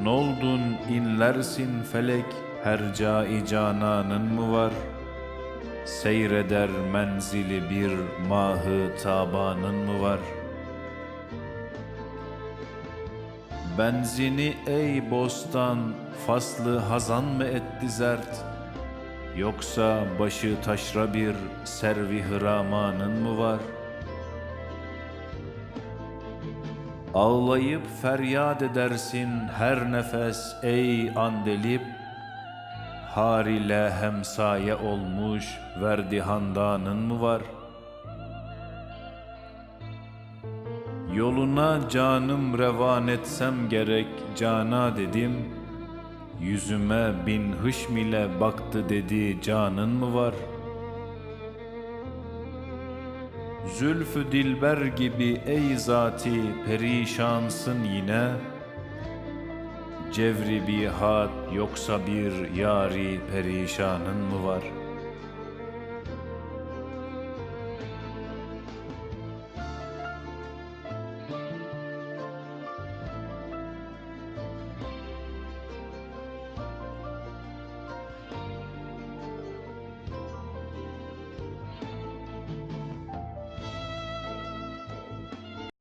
Noldun inlersin felek her cai cananın mı var? Seyreder menzili bir mahı tabanın mı var? Benzini ey bostan faslı hazan mı etti zert? Yoksa başı taşra bir servi hıramanın mı var? Ağlayıp feryat edersin her nefes ey andelip Har ile hemsaye olmuş verdi handanın mı var? Yoluna canım revan etsem gerek cana dedim Yüzüme bin hışm ile baktı dedi canın mı var? Zülfü dilber gibi ey zati perişansın yine Cevri bir hat yoksa bir yari perişanın mı var?''